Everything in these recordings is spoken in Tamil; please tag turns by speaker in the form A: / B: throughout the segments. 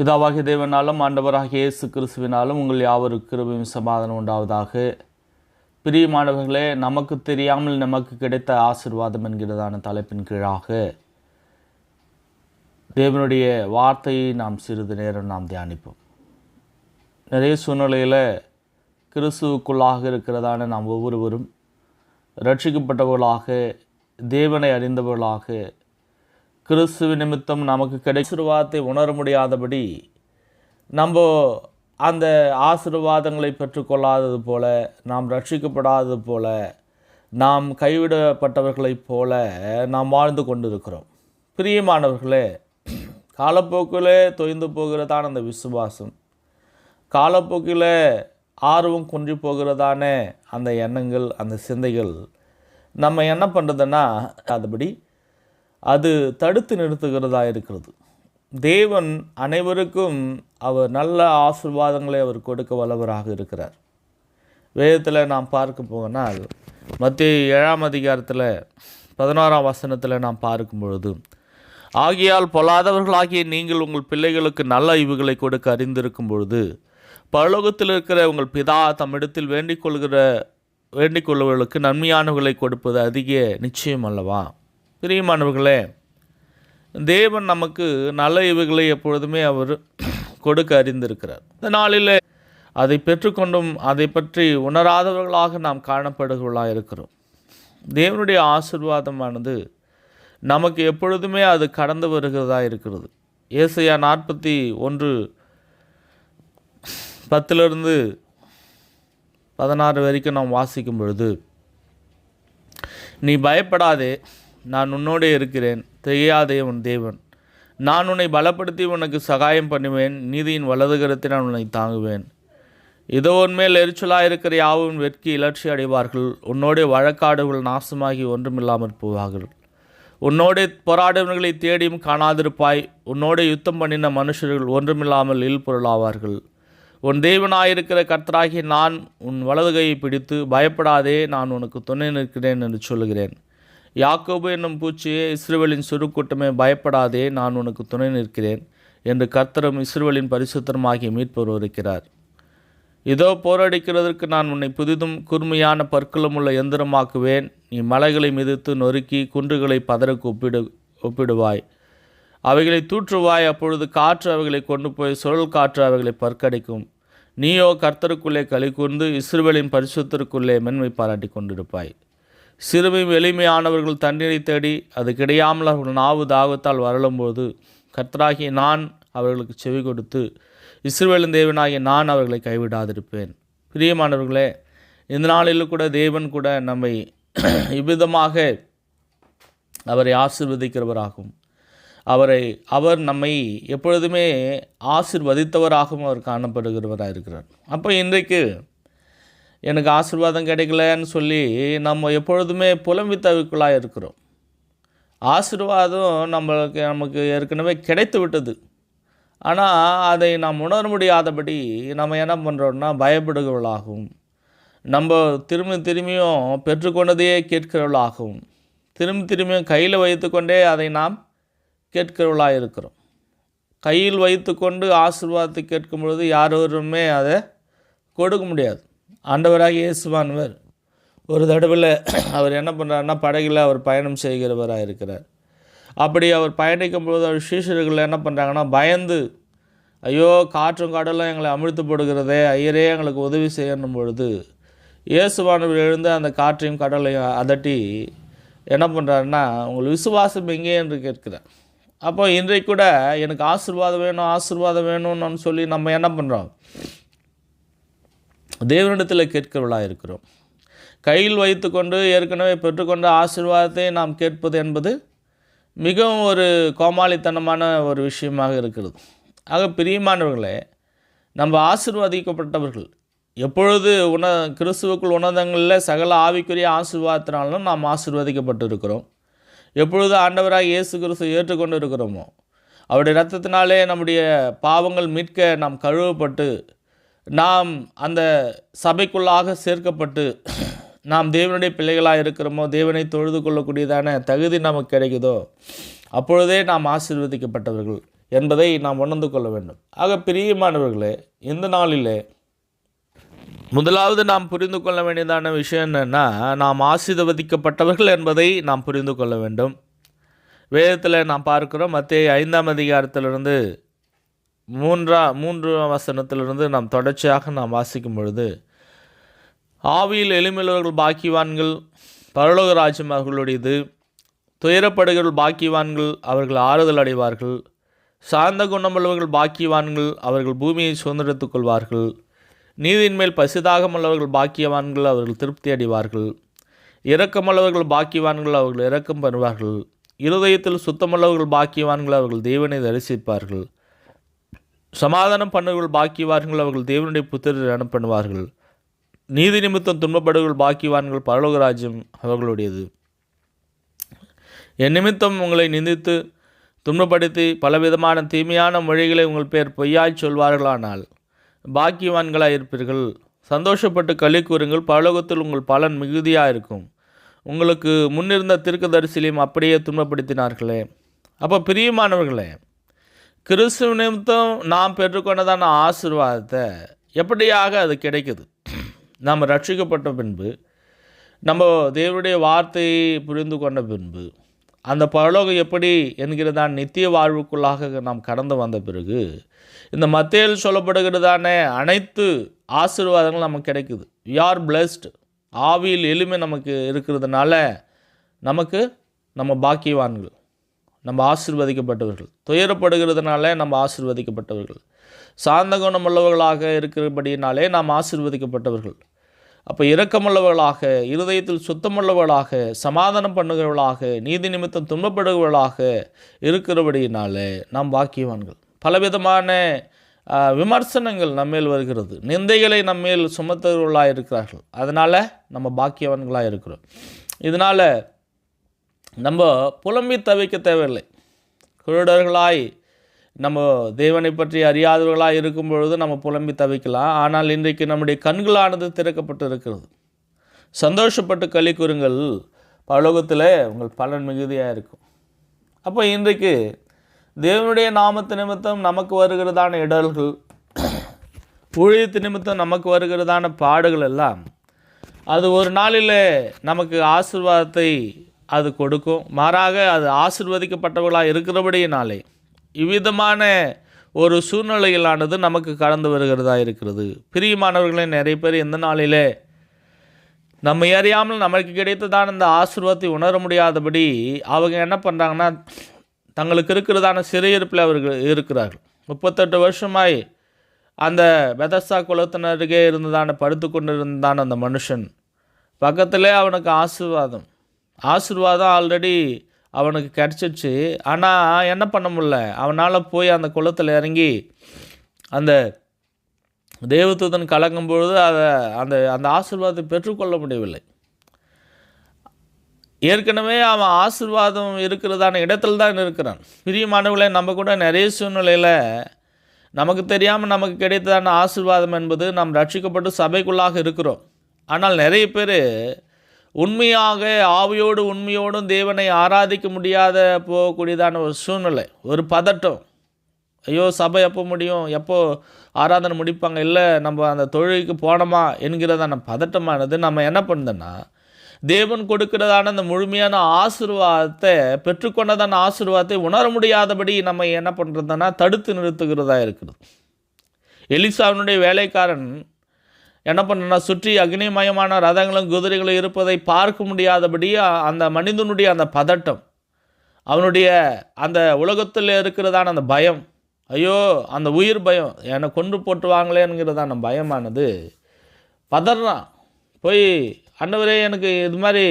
A: பிதாவாகிய தேவனாலும் ஆண்டவராகிய இயேசு கிறிஸ்துவினாலும் உங்கள் யாவருக்கு கிருபையும் சமாதானம் உண்டாவதாக. பிரியமானவர்களே நமக்கு தெரியாமல் நமக்கு கிடைத்த ஆசிர்வாதம் என்கிறதான தலைப்பின் கீழாக தேவனுடைய வார்த்தையை நாம் சிறிது நேரம் நாம் தியானிப்போம். நிறைய சூழ்நிலையில் கிறிஸ்துவுக்குள்ளாக இருக்கிறதான நாம் ஒவ்வொருவரும் ரட்சிக்கப்பட்டவர்களாக தேவனை அறிந்தவர்களாக கிறிஸ்துவ நிமித்தம் நமக்கு கிடைச்சிருவாதத்தை உணர முடியாதபடி நம்ம அந்த ஆசீர்வாதங்களை பெற்றுக்கொள்ளாதது போல நாம் ரட்சிக்கப்படாதது போல நாம் கைவிடப்பட்டவர்களைப் போல நாம் வாழ்ந்து கொண்டிருக்கிறோம். பிரியமானவர்களே காலப்போக்கில் தொய்ந்து போகிறதான அந்த விசுவாசம் காலப்போக்கில் ஆர்வம் குன்றி போகிறதான அந்த எண்ணங்கள் அந்த சிந்தைகள் நம்ம என்ன பண்ணுறதுன்னா அதுபடி அது தடுத்து நிறுத்துகிறதா இருக்கிறது. தேவன் அனைவருக்கும் அவர் நல்ல ஆசீர்வாதங்களை அவர் கொடுக்க வல்லவராக இருக்கிறார். வேதத்தில் நாம் பார்க்க போனால் மத்திய ஏழாம் அதிகாரத்தில் பதினோராம் வசனத்தில் நாம் பார்க்கும் பொழுது ஆகியால் பொல்லாதவர்களாகிய நீங்கள் உங்கள் பிள்ளைகளுக்கு நல்ல இவுகளை கொடுக்க அறிந்திருக்கும் பொழுது பரலோகத்தில் இருக்கிற உங்கள் பிதா தம்மிடத்தில் வேண்டிக் கொள்கிற வேண்டிக் கொள்வர்களுக்கு நன்மையானவர்களை கொடுப்பது அதிக நிச்சயம் அல்லவா? பிரியமானவர்களே தேவன் நமக்கு நல்ல இவைகளை எப்பொழுதுமே அவர் கொடுக்க அறிந்திருக்கிறார். இந்த நாளில் அதை பெற்றுக்கொண்டும் அதை பற்றி உணராதவர்களாக நாம் காணப்படுகளாக இருக்கிறோம். தேவனுடைய ஆசிர்வாதமானது நமக்கு எப்பொழுதுமே அது கடந்து வருகிறதா இருக்கிறது. ஏசையா நாற்பத்தி ஒன்று பத்திலிருந்து பதினாறு வரைக்கும் நாம் வாசிக்கும் பொழுது நீ பயப்படாதே நான் உன்னோடு இருக்கிறேன் திகையாதே உன் தேவன். நான் உன்னை பலப்படுத்தி உனக்கு சகாயம் பண்ணுவேன் நீதியின் வலதுகரத்தை நான் உன்னை தாங்குவேன். இதோ உன்மேல் எரிச்சலாக இருக்கிற யாவும் வெட்கி இலட்சி அடைவார்கள். உன்னோடே வழக்காடுகள் நாசமாகி ஒன்றுமில்லாமல் போவார்கள். உன்னோடே போராடுவர்களை தேடியும் காணாதிருப்பாய். உன்னோடே யுத்தம் பண்ணின மனுஷர்கள் ஒன்றுமில்லாமல் இல்பொருளாவார்கள் உன் தெய்வனாயிருக்கிற கர்த்தராகி நான் உன் வலதுகையை பிடித்து பயப்படாதே நான் உனக்கு துணை நிற்கிறேன் என்று சொல்லுகிறேன். யாக்கோபு என்னும் பூச்சியே இஸ்ரேலின் சுருக்கூட்டமே பயப்படாதே நான் உனக்கு துணை நிற்கிறேன் என்று கர்த்தரும் இஸ்ரேலின் பரிசுத்தரமாகி மீட்பவர் இருக்கிறார் இதோ போரடிக்கிறதற்கு நான் உன்னை புதிதும் கூர்மையான பற்களும் உள்ள எந்திரமாக்குவேன். நீ மலைகளை மிதித்து நொறுக்கி குன்றுகளை பதறக்கு ஒப்பிடு ஒப்பிடுவாய். அவைகளை தூற்றுவாய் அப்பொழுது காற்று அவைகளை கொண்டு போய் சுழல் காற்று அவைகளை பற்கடிக்கும். நீயோ கர்த்தருக்குள்ளே களி கூர்ந்து இஸ்ரேலின் பரிசுத்தருக்குள்ளே மென்மை பாராட்டி கொண்டிருப்பாய். சிறுமையும் எளிமையானவர்கள் தண்ணீரை தேடி அது கிடையாமல் அவர்கள் நாவு தாகத்தால் வரலும்போது கர்த்தராகிய நான் அவர்களுக்கு செவி கொடுத்து இஸ்ரேலின் தேவனாகிய நான் அவர்களை கைவிடாதிருப்பேன். பிரியமானவர்களே இந்த நாளிலும் கூட தேவன் கூட நம்மை இவ்விதமாக அவரை ஆசிர்வதிக்கிறவராகும். அவரை அவர் நம்மை எப்பொழுதுமே ஆசிர்வதித்தவராகவும் அவர் காணப்படுகிறவராக இருக்கிறார் அப்போ இன்றைக்கு எனக்கு ஆசீர்வாதம் கிடைக்கலன்னு சொல்லி நம்ம எப்பொழுதுமே புலம்பித்தவிக்குள்ளாக இருக்கிறோம். ஆசீர்வாதம் நம்மளுக்கு நமக்கு ஏற்கனவே கிடைத்து விட்டது. ஆனால் அதை நாம் உணர முடியாதபடி நம்ம என்ன பண்ணுறோம்னா பயப்படுகிறவளாகவும் நம்ம திரும்பி திரும்பியும் பெற்றுக்கொண்டதையே கேட்கிறவளாகவும் திரும்பி திரும்பியும் கையில் வைத்துக்கொண்டே அதை நாம் கேட்கிறவளாக இருக்கிறோம். கையில் வைத்துக்கொண்டு ஆசிர்வாதத்தை கேட்கும் பொழுது யாரோருமே அதை கொடுக்க முடியாது. ஆண்டவராக இயேசுவானவர் ஒரு தடவில் அவர் என்ன பண்ணுறாருன்னா படகில் அவர் பயணம் செய்கிறவராக இருக்கிறார். அப்படி அவர் பயணிக்கும் பொழுது அவர் சீஷர்கள் என்ன பண்ணுறாங்கன்னா பயந்து ஐயோ காற்றும் கடலும் எங்களை அமிழ்த்து போடுகிறதே ஐயரே எங்களுக்கு உதவி செய்யணும் பொழுது இயேசுவானவர் எழுந்து அந்த காற்றையும் கடலையும் அதட்டி என்ன பண்ணுறாருன்னா உங்கள் விசுவாசம் எங்கே? என்று கேட்கிறார். அப்போ இன்றைக்கு கூட எனக்கு ஆசீர்வாதம் வேணும் ஆசீர்வாதம் வேணும்னு சொல்லி நம்ம என்ன பண்ணுறோம் தேவனிடத்தில் கேட்கிறவளாக இருக்கிறோம். கையில் வைத்துக்கொண்டு ஏற்கனவே பெற்றுக்கொண்ட ஆசிர்வாதத்தை நாம் கேட்பது என்பது மிகவும் ஒரு கோமாளித்தனமான ஒரு விஷயமாக இருக்கிறது. ஆக பிரியமானவர்களே நம்ம ஆசிர்வதிக்கப்பட்டவர்கள் எப்பொழுது உண கிறிஸ்துவுக்குள் உணர்ந்தங்களில் சகல ஆவிக்குரிய ஆசிர்வாதத்தினாலும் நாம் ஆசிர்வதிக்கப்பட்டு இருக்கிறோம் எப்பொழுது ஆண்டவராக இயேசு கிறிஸ்து ஏற்றுக்கொண்டு இருக்கிறோமோ அவருடைய ரத்தத்தினாலே நம்முடைய பாவங்கள் மீட்க நாம் கழுவப்பட்டு நாம் அந்த சபைக்குள்ளாக சேர்க்கப்பட்டு நாம் தேவனுடைய பிள்ளைகளாக இருக்கிறோமோ தேவனை தொழுது கொள்ளக்கூடியதான தகுதி நமக்கு கிடைக்குதோ அப்பொழுதே நாம் ஆசீர்வதிக்கப்பட்டவர்கள் என்பதை நாம் உணர்ந்து கொள்ள வேண்டும். ஆக பிரியமானவர்களே இந்த நாளிலே முதலாவது நாம் புரிந்து கொள்ள வேண்டியதான விஷயம் என்னென்னா நாம் ஆசீர்வதிக்கப்பட்டவர்கள் என்பதை நாம் புரிந்து கொள்ள வேண்டும். வேதத்தில் நாம் பார்க்கிறோம் மத்திய ஐந்தாம் அதிகாரத்திலிருந்து மூன்றா மூன்று வசனத்திலிருந்து நாம் தொடர்ச்சியாக நாம் வாசிக்கும் பொழுது ஆவியில் எளிமையுள்ளவர்கள் பாக்கியவான்கள் பரலோக ராஜ்யம் அவர்களுடையது துயரப்படுகிறவர்கள் பாக்கியவான்கள் அவர்கள் ஆறுதல் அடைவார்கள் சார்ந்த குணமுள்ளவர்கள் பாக்கியவான்கள் அவர்கள் பூமியை சுதந்திரத்துக் கொள்வார்கள் நீதியின் மேல் பசிதாகமுள்ளவர்கள் பாக்கியவான்கள் அவர்கள் திருப்தி அடைவார்கள் இரக்கமுள்ளவர்கள் பாக்கியவான்கள் அவர்கள் இரக்கம் பெறுவார்கள் இருதயத்தில் சுத்தமுள்ளவர்கள் பாக்கியவான்கள் அவர்கள் தேவனை தரிசிப்பார்கள். சமாதானம் பண்ணுகள் பாக்கியவான்கள் அவர்கள் தேவனுடைய புத்திரர் அனுப்பணுவார்கள். நீதி நிமித்தம் துன்பப்படுவர்கள் பாக்கியவான்கள் பரலோக ராஜ்யம் அவர்களுடையது. என் நிமித்தம் உங்களை நிந்தித்து துன்பப்படுத்தி பலவிதமான தீமையான மொழிகளை உங்கள் பேர் பொய்யாய் சொல்வார்களானால் பாக்கியவான்களாக இருப்பீர்கள். சந்தோஷப்பட்டு களி கூறுங்கள் பரலோகத்தில் உங்கள் பலன் மிகுதியாக இருக்கும் உங்களுக்கு முன்னிருந்த தீர்க்கதரிசிலையும் அப்படியே துன்பப்படுத்தினார்களே. அப்போ பிரியமானவர்களே கிறிஸ்துவ நிமித்தம் நாம் பெற்றுக்கொண்டதான ஆசிர்வாதத்தை எப்படியாக அது கிடைக்குது? நாம் ரட்சிக்கப்பட்ட பின்பு நம்ம தேவனுடைய வார்த்தையை புரிந்து கொண்ட பின்பு அந்த பரலோகம் எப்படி என்கிறதான் நித்திய வாழ்வுக்குள்ளாக நாம் கடந்து வந்த பிறகு இந்த மத்தியில் சொல்லப்படுகிறதான அனைத்து ஆசீர்வாதங்கள் நமக்கு கிடைக்குது. வி ஆர் பிளெஸ்ட் ஆவியில் எளிமை நமக்கு இருக்கிறதுனால நமக்கு நம்ம பாக்கியவான்கள். நம்ம ஆசிர்வதிக்கப்பட்டவர்கள். துயரப்படுகிறதுனால நம்ம ஆசிர்வதிக்கப்பட்டவர்கள். சார்ந்த குணமுள்ளவர்களாக இருக்கிறபடினாலே நாம் ஆசிர்வதிக்கப்பட்டவர்கள். அப்போ இரக்கமுள்ளவர்களாக இருதயத்தில் சுத்தமுள்ளவர்களாக சமாதானம் பண்ணுகிறவர்களாக நீதி நிமித்தம் துன்பப்படுகிறவர்களாக இருக்கிறபடியினாலே நாம் பாக்கியவான்கள். பலவிதமான விமர்சனங்கள் நம்மேல் வருகிறது. நிந்தைகளை நம்மேல் சுமத்தவர்களாக இருக்கிறார்கள் அதனால் நம்ம பாக்கியவான்களாக இருக்கிறோம் இதனால் நம்ம புலம்பி தவிக்க தேவையில்லை. குருடர்களாய் நம்ம தேவனை பற்றி அறியாதவர்களாக இருக்கும் பொழுது நம்ம புலம்பி தவிக்கலாம். ஆனால் இன்றைக்கு நம்முடைய கண்களானது திறக்கப்பட்டு இருக்கிறது சந்தோஷப்பட்டு களி கூறுங்கள். பலோகத்தில் உங்கள் பலன் மிகுதியாக இருக்கும். அப்போ இன்றைக்கு தேவனுடைய நாமத்து நிமித்தம் நமக்கு வருகிறதான இடர்கள் ஊழியத்து நிமித்தம் நமக்கு வருகிறதான பாடுகள் எல்லாம் அது ஒரு நாளில் நமக்கு ஆசீர்வாதத்தை அது கொடுக்கும். மாறாக அது ஆசிர்வதிக்கப்பட்டவர்களாக இருக்கிறபடியினாலே இவ்விதமான ஒரு சூழ்நிலையிலானது நமக்கு கடந்து வருகிறதா இருக்கிறது. பிரியமானவர்களே நிறைய பேர் இந்த நாளிலே நம்ம அறியாமல் நமக்கு கிடைத்ததான இந்த ஆசிர்வாதத்தை உணர முடியாதபடி அவங்க என்ன பண்ணுறாங்கன்னா தங்களுக்கு இருக்கிறதான சிறையிருப்பில் அவர்கள் இருக்கிறார்கள். முப்பத்தெட்டு வருஷமாய் அந்த பெதஸ்தா குலத்தினருகே இருந்ததான படுத்து கொண்டு இருந்தான அந்த மனுஷன் பக்கத்திலே அவனுக்கு ஆசீர்வாதம். ஆசிர்வாதம் ஆல்ரெடி அவனுக்கு கிடச்சிச்சு. ஆனால் என்ன பண்ண முடில அவனால் போய் அந்த குளத்தில் இறங்கி அந்த தேவதூதன் கலங்கும் பொழுது அதை அந்த அந்த ஆசிர்வாதத்தை பெற்றுக்கொள்ள முடியவில்லை. ஏற்கனவே அவன் ஆசீர்வாதம் இருக்கிறதான இடத்துல தான் இருக்கிறான். பிரியமானவர்களே நம்ம கூட நிறைய சூழ்நிலையில் நமக்கு தெரியாமல் நமக்கு கிடைத்ததான ஆசிர்வாதம் என்பது நாம் ரட்சிக்கப்பட்டு சபைக்குள்ளாக இருக்கிறோம். ஆனால் நிறைய பேர் உண்மையாக ஆவியோடு உண்மையோடும் தேவனை ஆராதிக்க முடியாத போகக்கூடியதான ஒரு சூழ்நிலை ஒரு பதட்டம். ஐயோ சபை எப்போ முடியும்? எப்போ ஆராதனை முடிப்பாங்க? இல்லை நம்ம அந்த தொழிலுக்கு போனோமா என்கிறதான பதட்டமானது நம்ம என்ன பண்ணுதுன்னா தேவன் கொடுக்கிறதான அந்த முழுமையான ஆசீர்வாதத்தை பெற்றுக்கொண்டதான ஆசீர்வாதத்தை உணர முடியாதபடி நம்ம என்ன பண்ணுறதுன்னா தடுத்து நிறுத்துகிறதா இருக்கிறது. எலிசாவினுடைய வேலைக்காரன் என்ன பண்ணனா சுற்றி அக்னிமயமான ரதங்களும் குதிரைகளும் இருப்பதை பார்க்க முடியாதபடி அந்த மனிதனுடைய அந்த பதட்டம் அவனுடைய அந்த உலகத்தில் இருக்கிறதான அந்த பயம் ஐயோ அந்த உயிர் பயம் என்னை கொண்டு போட்டுவாங்களேங்கிறதான பயமானது. பதறான். போய் அண்டவரே எனக்கு இது மாதிரி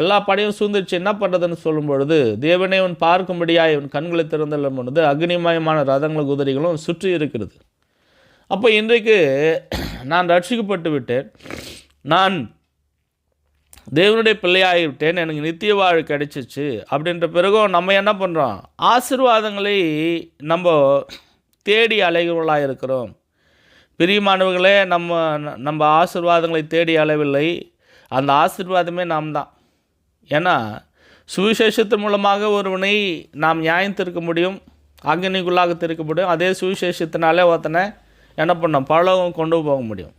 A: எல்லா படையும் சூழ்ந்துருச்சு என்ன பண்ணுறதுன்னு சொல்லும் பொழுது தேவனே இவன் பார்க்கும்படியா இவன் கண்களை திறந்தள்ளும் பொழுது அக்னிமயமான ரதங்களும் குதிரைகளும் சுற்றி இருக்கிறது. அப்போ இன்றைக்கு நான் ரட்சிக்கப்பட்டு விட்டேன். நான் தேவனுடைய பிள்ளையாகிவிட்டேன் எனக்கு நித்திய வாழ் கிடைச்சிச்சு. அப்படின்ற பிறகும் நம்ம என்ன பண்ணுறோம் ஆசிர்வாதங்களை நம்ம தேடி அலைகிறவர்களாக இருக்கிறோம். பிரியமானவர்களே நம்ம நம்ம ஆசிர்வாதங்களை தேடி அளவில்லை அந்த ஆசீர்வாதமே நாம் தான் ஏன்னா சுவிசேஷத்தின் மூலமாக ஒருவனை நாம் நியாயம் திருக்க முடியும். அக்னிக்குள்ளாக திறக்க முடியும். அதே சுவிசேஷத்தினாலே ஒருத்தனை என்ன பண்ணோம் பரலோகம் கொண்டு போக முடியும்.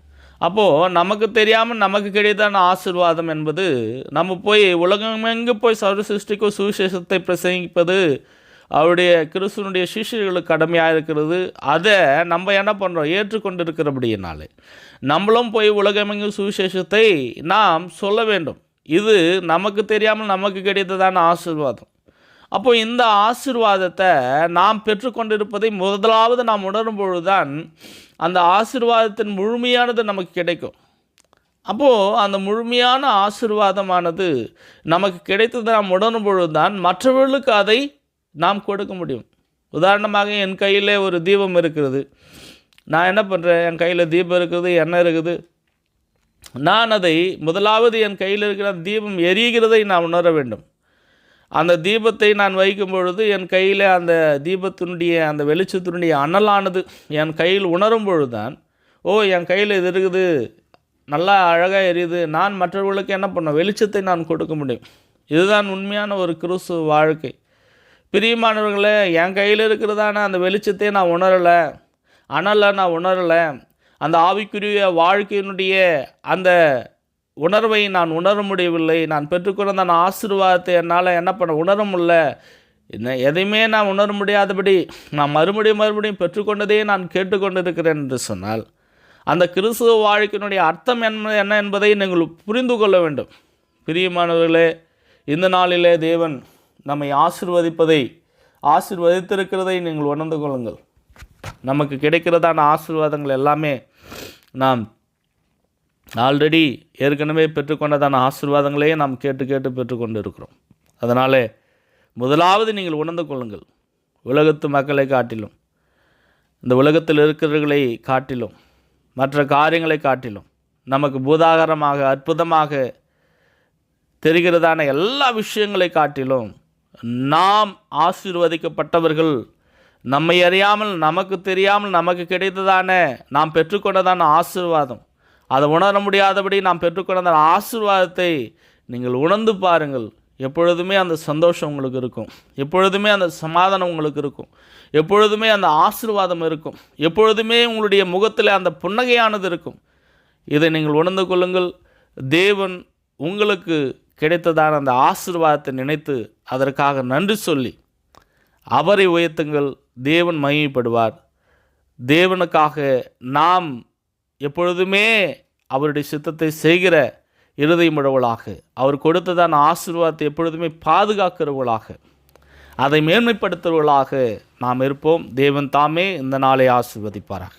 A: அப்போது நமக்கு தெரியாமல் நமக்கு கிடைத்தான ஆசிர்வாதம் என்பது நம்ம போய் உலகமெங்கு போய் சர்வ சிருஷ்டிக்கும் சுவிசேஷத்தை பிரசங்கிப்பது அவருடைய கிறிஸ்துவனுடைய சிஷியர்களுக்கு கடமையாக இருக்கிறது. அதை நம்ம என்ன பண்ணுறோம் ஏற்றுக்கொண்டு இருக்கிறபடியினாலே நம்மளும் போய் உலகமெங்கும் சுவிசேஷத்தை நாம் சொல்ல வேண்டும். இது நமக்கு தெரியாமல் நமக்கு கிடைத்ததான ஆசீர்வாதம். அப்போ இந்த ஆசீர்வாதத்தை நாம் பெற்றுக்கொண்டிருப்பதை முதலாவது நாம் உணரும் பொழுதுதான் அந்த ஆசிர்வாதத்தின் முழுமையானது நமக்கு கிடைக்கும். அப்போது அந்த முழுமையான ஆசிர்வாதமானது நமக்கு கிடைத்ததை நாம் உணரும் பொழுதுதான் மற்றவர்களுக்கு அதை நாம் கொடுக்க முடியும். உதாரணமாக என் கையில் ஒரு தீபம் இருக்கிறது. நான் என்ன பண்ணுறேன் என் கையில் தீபம் இருக்குது எண்ணெய் இருக்குது. நான் அதை முதலாவது என் கையில் இருக்கிற தீபம் எரிகிறதை நான் உணர வேண்டும். அந்த தீபத்தை நான் வைக்கும் பொழுது என் கையில் அந்த தீபத்தினுடைய அந்த வெளிச்சத்தினுடைய அனலானது என் கையில் உணரும் பொழுதுதான் ஓ என் கையில் இது இருக்குது நல்லா அழகாக எரியுது நான் மற்றவர்களுக்கு என்ன பண்ண வெளிச்சத்தை நான் கொடுக்க முடியும். இதுதான் உண்மையான ஒரு கிறிஸ்து வாழ்க்கை. பிரியமானவர்களே என் கையில் இருக்கிறதான அந்த வெளிச்சத்தை நான் உணரலை அனலை நான் உணரலை அந்த ஆவிக்குரிய வாழ்க்கையினுடைய அந்த உணர்வை நான் உணர முடியவில்லை. நான் பெற்றுக்கொண்ட நான் ஆசீர்வாதத்தை என்னால் என்ன பண்ண உணர முடியல. என்ன எதையுமே நான் உணர முடியாதபடி நான் மறுபடியும் மறுபடியும் பெற்றுக்கொண்டதே நான் கேட்டுக்கொண்டிருக்கிறேன் என்று சொன்னால் அந்த கிறிஸ்துவ வாழ்க்கையினுடைய அர்த்தம் என்ன என்ன என்பதை நீங்கள் புரிந்து கொள்ள வேண்டும். பிரியமானவர்களே இந்த நாளிலே தேவன் நம்மை ஆசிர்வதிப்பதை ஆசிர்வதித்திருக்கிறதை நீங்கள் உணர்ந்து கொள்ளுங்கள். நமக்கு கிடைக்கிறதான ஆசீர்வாதங்கள் எல்லாமே நாம் ஆல்ரெடி ஏற்கனவே பெற்றுக்கொண்டதான ஆசிர்வாதங்களையே நாம் கேட்டு கேட்டு பெற்றுக்கொண்டு இருக்கிறோம் அதனாலே முதலாவது நீங்கள் உணர்ந்து கொள்ளுங்கள். உலகத்து மக்களை காட்டிலும் இந்த உலகத்தில் இருக்கிறவர்களை காட்டிலும் மற்ற காரியங்களை காட்டிலும் நமக்கு பூதாகரமாக அற்புதமாக தெரிகிறதான எல்லா விஷயங்களை காட்டிலும் நாம் ஆசீர்வதிக்கப்பட்டவர்கள் நம்மை அறியாமல் நமக்கு தெரியாமல் நமக்கு கிடைத்ததான நாம் பெற்றுக்கொண்டதான ஆசீர்வாதம் அதை உணர முடியாதபடி நாம் பெற்றுக்கொண்ட அந்த ஆசீர்வாதத்தை நீங்கள் உணர்ந்து பாருங்கள். எப்பொழுதுமே அந்த சந்தோஷம் உங்களுக்கு இருக்கும். எப்பொழுதுமே அந்த சமாதானம் உங்களுக்கு இருக்கும். எப்பொழுதுமே அந்த ஆசீர்வாதம் இருக்கும். எப்பொழுதுமே உங்களுடைய முகத்தில் அந்த புன்னகையானது இருக்கும். இதை நீங்கள் உணர்ந்து கொள்ளுங்கள். தேவன் உங்களுக்கு கிடைத்ததான அந்த ஆசீர்வாதத்தை நினைத்து அதற்காக நன்றி சொல்லி அவரை உயர்த்துங்கள். தேவன் மகிமைப்படுவார். தேவனுக்காக நாம் எப்பொழுதுமே அவருடைய சித்தத்தை செய்கிற இருதயமுழவளாக அவர் கொடுத்ததான ஆசீர்வாதத்தை எப்பொழுதுமே பாதுகாக்கிறவர்களாக அதை மேன்மைப்படுத்துவர்களாக நாம் இருப்போம். தேவன் தாமே இந்த நாளை ஆசீர்வதிப்பாராக.